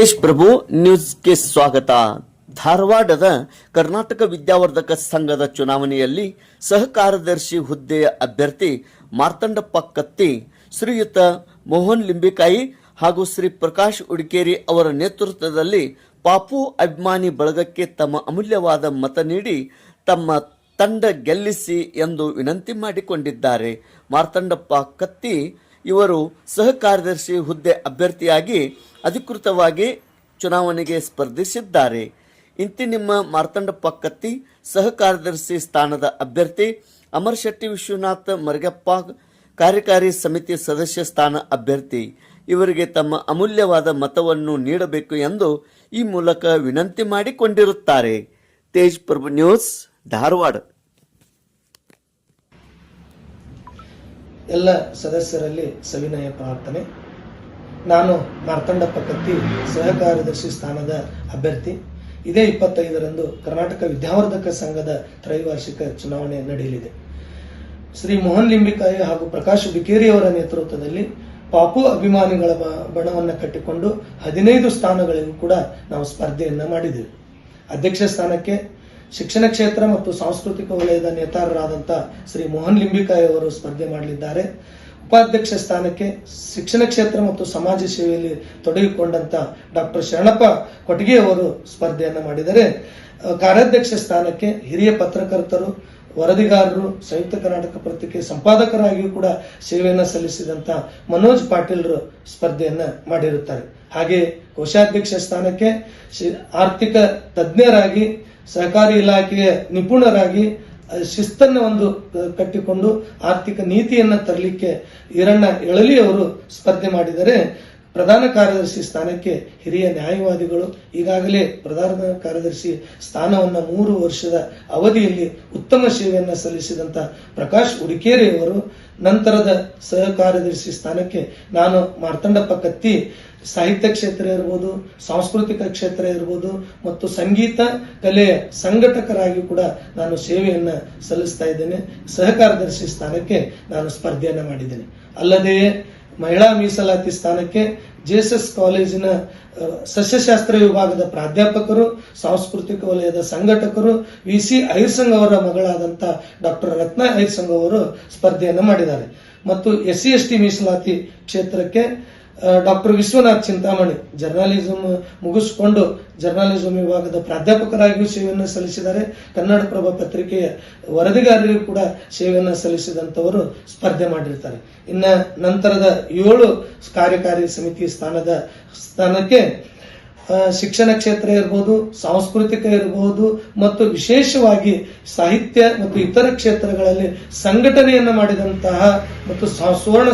ತೇಜ್ ಪ್ರಭು ನ್ಯೂಸ್ಗೆ ಸ್ವಾಗತ. ಧಾರವಾಡದ ಕರ್ನಾಟಕ ವಿದ್ಯಾವರ್ಧಕ ಸಂಘದ ಚುನಾವಣೆಯಲ್ಲಿ ಸಹಕಾರ್ಯದರ್ಶಿ ಹುದ್ದೆಯ ಅಭ್ಯರ್ಥಿ ಮಾರ್ತಂಡಪ್ಪ ಕತ್ತಿ, ಶ್ರೀಯುತ ಮೋಹನ್ ಲಿಂಬಿಕಾಯಿ ಹಾಗೂ ಶ್ರೀ ಪ್ರಕಾಶ್ ಉಡಿಕೇರಿ ಅವರ ನೇತೃತ್ವದಲ್ಲಿ ಪಾಪು ಅಭಿಮಾನಿ ಬಳಗಕ್ಕೆ ತಮ್ಮ ಅಮೂಲ್ಯವಾದ ಮತ ನೀಡಿ ತಮ್ಮ ತಂಡ ಗೆಲ್ಲಿಸಿ ಎಂದು ವಿನಂತಿ ಮಾಡಿಕೊಂಡಿದ್ದಾರೆ. ಮಾರ್ತಂಡಪ್ಪ ಕತ್ತಿ ಇವರು ಸಹಕಾರ್ಯದರ್ಶಿ ಹುದ್ದೆ ಅಭ್ಯರ್ಥಿಯಾಗಿ ಅಧಿಕೃತವಾಗಿ ಚುನಾವಣೆಗೆ ಸ್ಪರ್ಧಿಸಿದ್ದಾರೆ. ಇಂತಿ ನಿಮ್ಮ ಮಾರ್ತಂಡಪ್ಪ ಕತ್ತಿ ಸಹ ಕಾರ್ಯದರ್ಶಿ ಸ್ಥಾನದ ಅಭ್ಯರ್ಥಿ ಅಮರ್ ಶೆಟ್ಟಿ ವಿಶ್ವನಾಥ್ ಮರಗಪ್ಪ ಕಾರ್ಯಕಾರಿ ಸಮಿತಿ ಸದಸ್ಯ ಸ್ಥಾನ ಅಭ್ಯರ್ಥಿ. ಇವರಿಗೆ ತಮ್ಮ ಅಮೂಲ್ಯವಾದ ಮತವನ್ನು ನೀಡಬೇಕು ಎಂದು ಈ ಮೂಲಕ ವಿನಂತಿ ಮಾಡಿಕೊಂಡಿರುತ್ತಾರೆ. ತೇಜ್ ಪ್ರಭು ನ್ಯೂಸ್, ಧಾರವಾಡ. ಎಲ್ಲ ಸದಸ್ಯರಲ್ಲಿ ಸವಿನಯ ಪ್ರಾರ್ಥನೆ. ನಾನು ಮಾರ್ತಂಡ ಕತ್ತಿ ಸಹಕಾರ್ಯದರ್ಶಿ ಸ್ಥಾನದ ಅಭ್ಯರ್ಥಿ. ಇದೇ ಇಪ್ಪತ್ತೈದರಂದು ಕರ್ನಾಟಕ ವಿದ್ಯಾವರ್ಧಕ ಸಂಘದ ತ್ರೈವಾರ್ಷಿಕ ಚುನಾವಣೆ ನಡೆಯಲಿದೆ. ಶ್ರೀ ಮೋಹನ್ ಲಿಂಬಿಕಾಯಿ ಹಾಗೂ ಪ್ರಕಾಶ್ ಬಿಕೇರಿ ಅವರ ನೇತೃತ್ವದಲ್ಲಿ ಪಾಪು ಅಭಿಮಾನಿಗಳ ಬಣವನ್ನು ಕಟ್ಟಿಕೊಂಡು ಹದಿನೈದು ಸ್ಥಾನಗಳಿಗೂ ಕೂಡ ನಾವು ಸ್ಪರ್ಧೆಯನ್ನು ಮಾಡಿದ್ದೇವೆ ಅಧ್ಯಕ್ಷ ಸ್ಥಾನಕ್ಕೆ ಶಿಕ್ಷಣ ಕ್ಷೇತ್ರ ಮತ್ತು ಸಾಂಸ್ಕೃತಿಕ ವಲಯದ ನೇತಾರರಾದಂಥ ಶ್ರೀ ಮೋಹನ್ ಲಿಂಬಿಕಾಯಿ ಅವರು ಸ್ಪರ್ಧೆ ಮಾಡಲಿದ್ದಾರೆ. ಉಪಾಧ್ಯಕ್ಷ ಸ್ಥಾನಕ್ಕೆ ಶಿಕ್ಷಣ ಕ್ಷೇತ್ರ ಮತ್ತು ಸಮಾಜ ಸೇವೆಯಲ್ಲಿ ತೊಡಗಿಕೊಂಡಂತ ಡಾಕ್ಟರ್ ಶರಣಪ್ಪ ಕೊಟ್ಟಿಗೆ ಅವರು ಸ್ಪರ್ಧೆಯನ್ನು ಮಾಡಿದರೆ ಕಾರ್ಯಾಧ್ಯಕ್ಷ ಸ್ಥಾನಕ್ಕೆ ಹಿರಿಯ ಪತ್ರಕರ್ತರು, ವರದಿಗಾರರು, ಸಂಯುಕ್ತ ಕರ್ನಾಟಕ ಪತ್ರಿಕೆ ಸಂಪಾದಕರಾಗಿಯೂ ಕೂಡ ಸೇವೆಯನ್ನು ಸಲ್ಲಿಸಿದಂತ ಮನೋಜ್ ಪಾಟೀಲ್ರು ಸ್ಪರ್ಧೆಯನ್ನು ಮಾಡಿರುತ್ತಾರೆ. ಹಾಗೆ ಕೋಶಾಧ್ಯಕ್ಷ ಸ್ಥಾನಕ್ಕೆ ಆರ್ಥಿಕ ತಜ್ಞರಾಗಿ, ಸಹಕಾರಿ ಇಲಾಖೆಯ ನಿಪುಣರಾಗಿ ಶಿಸ್ತನ್ನ ಒಂದು ಕಟ್ಟಿಕೊಂಡು ಆರ್ಥಿಕ ನೀತಿಯನ್ನ ತರಲಿಕ್ಕೆ ಈರಣ್ಣ ಎಳಲಿ ಅವರು ಸ್ಪರ್ಧೆ ಮಾಡಿದರೆ ಪ್ರಧಾನ ಕಾರ್ಯದರ್ಶಿ ಸ್ಥಾನಕ್ಕೆ ಹಿರಿಯ ನ್ಯಾಯವಾದಿಗಳು ಈಗಾಗಲೇ ಪ್ರಧಾನ ಕಾರ್ಯದರ್ಶಿ ಸ್ಥಾನವನ್ನು ಮೂರು ವರ್ಷದ ಅವಧಿಯಲ್ಲಿ ಉತ್ತಮ ಸೇವೆಯನ್ನು ಸಲ್ಲಿಸಿದಂತ ಪ್ರಕಾಶ್ ಉಡಿಕೇರಿಯವರು ನಂತರದ ಸಹ ಕಾರ್ಯದರ್ಶಿ ಸ್ಥಾನಕ್ಕೆ ನಾನು ಮಾರ್ತಂಡಪ್ಪ ಕತ್ತಿ ಸಾಹಿತ್ಯ ಕ್ಷೇತ್ರ ಇರ್ಬೋದು, ಸಾಂಸ್ಕೃತಿಕ ಕ್ಷೇತ್ರ ಇರ್ಬೋದು ಮತ್ತು ಸಂಗೀತ ಕಲೆಯ ಸಂಘಟಕರಾಗಿ ಕೂಡ ನಾನು ಸೇವೆಯನ್ನು ಸಲ್ಲಿಸ್ತಾ ಇದ್ದೇನೆ. ಸಹ ಕಾರ್ಯದರ್ಶಿ ಸ್ಥಾನಕ್ಕೆ ನಾನು ಸ್ಪರ್ಧೆಯನ್ನು ಮಾಡಿದ್ದೇನೆ. ಅಲ್ಲದೆ ಮಹಿಳಾ ಮೀಸಲಾತಿ ಸ್ಥಾನಕ್ಕೆ ಜೆಎಸ್ಎಸ್ ಕಾಲೇಜಿನ ಸಸ್ಯಶಾಸ್ತ್ರ ವಿಭಾಗದ ಪ್ರಾಧ್ಯಾಪಕರು, ಸಾಂಸ್ಕೃತಿಕ ವಲಯದ ಸಂಘಟಕರು, ವಿ ಸಿ ಐರ್ಸಂಗ್ ಅವರ ಮಗಳಾದಂತಹ ಡಾಕ್ಟರ್ ರತ್ನ ಐರ್ಸಂಗ್ ಅವರು ಸ್ಪರ್ಧೆಯನ್ನು ಮಾಡಿದ್ದಾರೆ. ಮತ್ತು ಎಸ್ ಸಿ ಎಸ್ ಟಿ ಮೀಸಲಾತಿ ಕ್ಷೇತ್ರಕ್ಕೆ ಡಾಕ್ಟರ್ ವಿಶ್ವನಾಥ್ ಚಿಂತಾಮಣಿ ಜರ್ನಲಿಸಂ ಮುಗಿಸಿಕೊಂಡು ಜರ್ನಲಿಸಂ ವಿಭಾಗದ ಪ್ರಾಧ್ಯಾಪಕರಾಗಿಯೂ ಸೇವೆಯನ್ನು ಸಲ್ಲಿಸಿದ್ದಾರೆ. ಕನ್ನಡಪ್ರಭ ಪತ್ರಿಕೆಯ ವರದಿಗಾರರಿಗೂ ಕೂಡ ಸೇವೆಯನ್ನು ಸಲ್ಲಿಸಿದಂಥವರು ಸ್ಪರ್ಧೆ ಮಾಡಿರ್ತಾರೆ. ಇನ್ನ ನಂತರದ ಏಳು ಕಾರ್ಯಕಾರಿ ಸಮಿತಿ ಸ್ಥಾನದ ಸ್ಥಾನಕ್ಕೆ ಶಿಕ್ಷಣ ಕ್ಷೇತ್ರ ಇರಬಹುದು ಸಾಂಸ್ಕೃತಿಕ ಇರಬಹುದು ಮತ್ತು ವಿಶೇಷವಾಗಿ ಸಾಹಿತ್ಯ ಮತ್ತು ಇತರ ಕ್ಷೇತ್ರಗಳಲ್ಲಿ ಸಂಘಟನೆಯನ್ನು ಮಾಡಿದಂತಹ ಮತ್ತು ಸುವರ್ಣ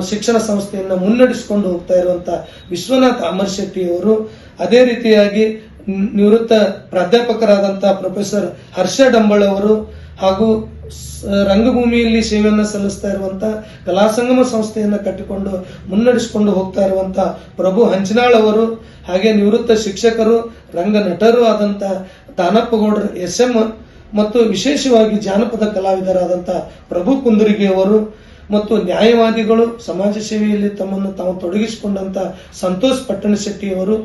ಶಿಕ್ಷಣ ಸಂಸ್ಥೆಯನ್ನ ಮುನ್ನಡೆಸಿಕೊಂಡು ಹೋಗ್ತಾ ಇರುವಂತಹ ವಿಶ್ವನಾಥ್ ಅಮರ್ ಶೆಟ್ಟಿ ಅವರು. ಅದೇ ರೀತಿಯಾಗಿ ನಿವೃತ್ತ ಪ್ರಾಧ್ಯಾಪಕರಾದಂತಹ ಪ್ರೊಫೆಸರ್ ಹರ್ಷ ಡಂಬಳ ಅವರು ಹಾಗೂ ರಂಗಭೂಮಿಯಲ್ಲಿ ಸೇವೆಯನ್ನು ಸಲ್ಲಿಸ್ತಾ ಇರುವಂತಹ ಕಲಾಸಂಗಮ ಸಂಸ್ಥೆಯನ್ನು ಕಟ್ಟಿಕೊಂಡು ಮುನ್ನಡೆಸಿಕೊಂಡು ಹೋಗ್ತಾ ಇರುವಂತಹ ಪ್ರಭು ಹಂಚನಾಳ್ ಅವರು, ಹಾಗೆ ನಿವೃತ್ತ ಶಿಕ್ಷಕರು, ರಂಗ ನಟರು ಆದಂತ ದಾನಪ್ಪಗೌಡರು ಎಸ್ ಎಂ ಮತ್ತು ವಿಶೇಷವಾಗಿ ಜಾನಪದ ಕಲಾವಿದರಾದಂತಹ ಪ್ರಭು ಕುಂದರಿಗೆ ಅವರು ಮತ್ತು ನ್ಯಾಯವಾದಿಗಳು, ಸಮಾಜ ಸೇವೆಯಲ್ಲಿ ತಮ್ಮನ್ನು ತಾವು ತೊಡಗಿಸಿಕೊಂಡಂತ ಸಂತೋಷ್ ಪಟ್ಟಣಶೆಟ್ಟಿಯವರು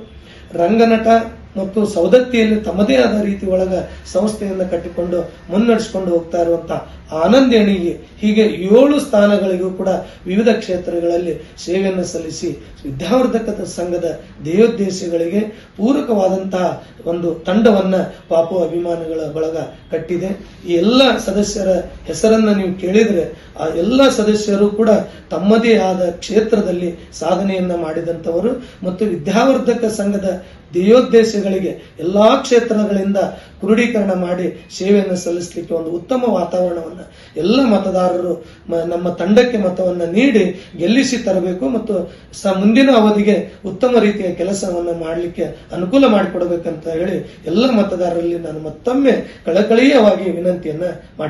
ರಂಗನಟ ಮತ್ತು ಸೌದತ್ತಿಯಲ್ಲಿ ತಮ್ಮದೇ ಆದ ರೀತಿ ಒಳಗ ಸಂಸ್ಥೆಯನ್ನು ಕಟ್ಟಿಕೊಂಡು ಮುನ್ನಡೆಸಿಕೊಂಡು ಹೋಗ್ತಾ ಇರುವಂತ ಆನಂದೇಣಿಗೆ ಹೀಗೆ ಏಳು ಸ್ಥಾನಗಳಿಗೂ ಕೂಡ ವಿವಿಧ ಕ್ಷೇತ್ರಗಳಲ್ಲಿ ಸೇವೆಯನ್ನು ಸಲ್ಲಿಸಿ ವಿದ್ಯಾವರ್ಧಕ ಸಂಘದ ದೇಹೋದ್ದೇಶಗಳಿಗೆ ಪೂರಕವಾದಂತಹ ಒಂದು ತಂಡವನ್ನ ಪಾಪು ಅಭಿಮಾನಿಗಳ ಬಳಗ ಕಟ್ಟಿದೆ. ಈ ಎಲ್ಲ ಸದಸ್ಯರ ಹೆಸರನ್ನ ನೀವು ಕೇಳಿದ್ರೆ ಆ ಎಲ್ಲ ಸದಸ್ಯರು ಕೂಡ ತಮ್ಮದೇ ಆದ ಕ್ಷೇತ್ರದಲ್ಲಿ ಸಾಧನೆಯನ್ನ ಮಾಡಿದಂತವರು ಮತ್ತು ವಿದ್ಯಾವರ್ಧಕ ಸಂಘದ ಧ್ಯೇಯೋದ್ದೇಶಗಳಿಗೆ ಎಲ್ಲಾ ಕ್ಷೇತ್ರಗಳಿಂದ ಕ್ರೋಢೀಕರಣ ಮಾಡಿ ಸೇವೆಯನ್ನು ಸಲ್ಲಿಸಲಿಕ್ಕೆ ಒಂದು ಉತ್ತಮ ವಾತಾವರಣವನ್ನ ಎಲ್ಲ ಮತದಾರರು ನಮ್ಮ ತಂಡಕ್ಕೆ ಮತವನ್ನ ನೀಡಿ ಗೆಲ್ಲಿಸಿ ತರಬೇಕು ಮತ್ತು ಸ ಮುಂದಿನ ಅವಧಿಗೆ ಉತ್ತಮ ರೀತಿಯ ಕೆಲಸವನ್ನು ಮಾಡಲಿಕ್ಕೆ ಅನುಕೂಲ ಮಾಡಿಕೊಡಬೇಕಂತ ಹೇಳಿ ಎಲ್ಲ ಮತದಾರರಲ್ಲಿ ನಾನು ಮತ್ತೊಮ್ಮೆ ಕಳಕಳೀಯವಾಗಿ ವಿನಂತಿಯನ್ನ ಮಾಡಿ